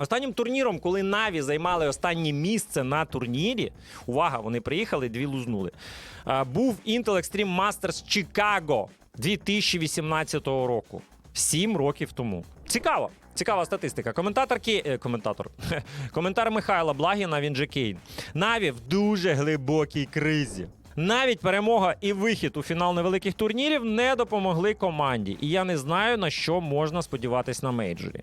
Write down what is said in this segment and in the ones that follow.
Останнім турніром, коли Наві займали останнє місце на турнірі, увага, вони приїхали, дві лузнули. Був Intel Extreme Masters Chicago 2018 року. Сім років тому. Цікаво. Цікава статистика. Коментатор Ки... е, коментатор. Коментар Михайла Благіна, він же Кейн. Наві в дуже глибокій кризі. Навіть перемога і вихід у фінал невеликих турнірів не допомогли команді, і я не знаю на що можна сподіватись на мейджорі.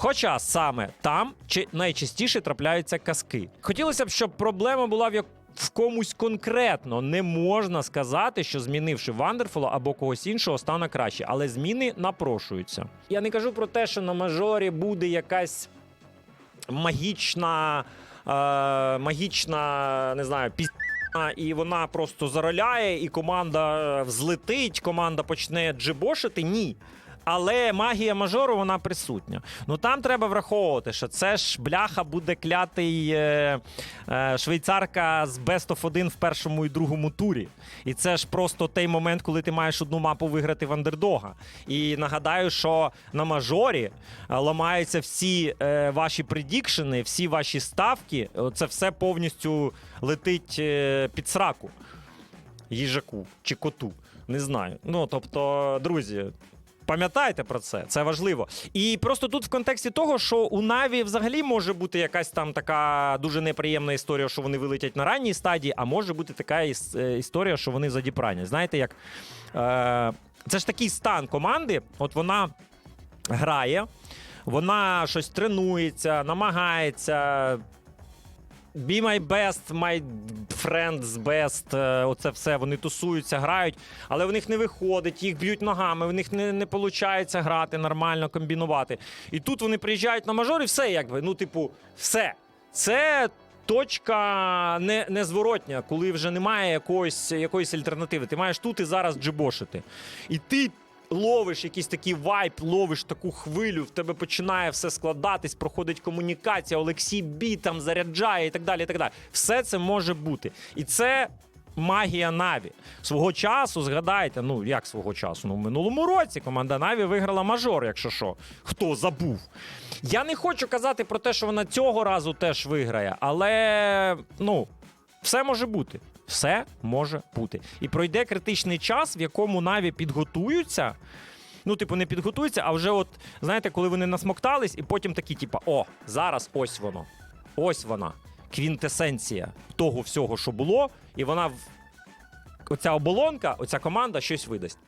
Хоча саме там найчастіше трапляються казки. Хотілося б, щоб проблема була в як в комусь конкретно. Не можна сказати, що змінивши Вандерфула або когось іншого, стане краще, але зміни напрошуються. Я не кажу про те, що на мажорі буде якась магічна, е, магічна, не знаю, піс... І вона просто зароляє, і команда е, взлетить, команда почне джибошити. Ні. Але магія мажору вона присутня. Ну там треба враховувати, що це ж бляха буде клятий е, е, швейцарка з Best of 1 в першому і другому турі. І це ж просто той момент, коли ти маєш одну мапу виграти в андердога. І нагадаю, що на мажорі е, ламаються всі е, ваші предікшени, всі ваші ставки. Це все повністю летить е, під сраку їжаку чи коту. Не знаю. Ну тобто, друзі. Пам'ятайте про це, це важливо. І просто тут в контексті того, що у Наві взагалі може бути якась там така дуже неприємна історія, що вони вилетять на ранній стадії, а може бути така е, історія, що вони задіпранять. Знаєте, як е, це ж такий стан команди, от вона грає, вона щось тренується, намагається. Be my best, my friend's best. е, Оце все. Вони тусуються, грають, але в них не виходить, їх б'ють ногами, в них не, не виходить грати нормально, комбінувати. І тут вони приїжджають на мажор, і все якби. Ну, типу, все. Це. Точка не, незворотня, коли вже немає якоїсь, якоїсь альтернативи. Ти маєш тут і зараз джибошити. І ти ловиш якийсь такий вайб, ловиш таку хвилю, в тебе починає все складатись, проходить комунікація, Олексій Бі там заряджає і так далі. і так далі. Все це може бути. І це. Магія Наві свого часу згадайте, ну як свого часу? Ну в минулому році команда Наві виграла мажор, якщо що. Хто забув? Я не хочу казати про те, що вона цього разу теж виграє, але ну все може бути. Все може бути. І пройде критичний час, в якому Наві підготуються. Ну, типу, не підготуються, а вже, от, знаєте, коли вони насмоктались, і потім такі, типу, о, зараз ось воно. Ось вона. Квінтесенція того всього, що було, і вона. Оця оболонка, оця команда щось видасть.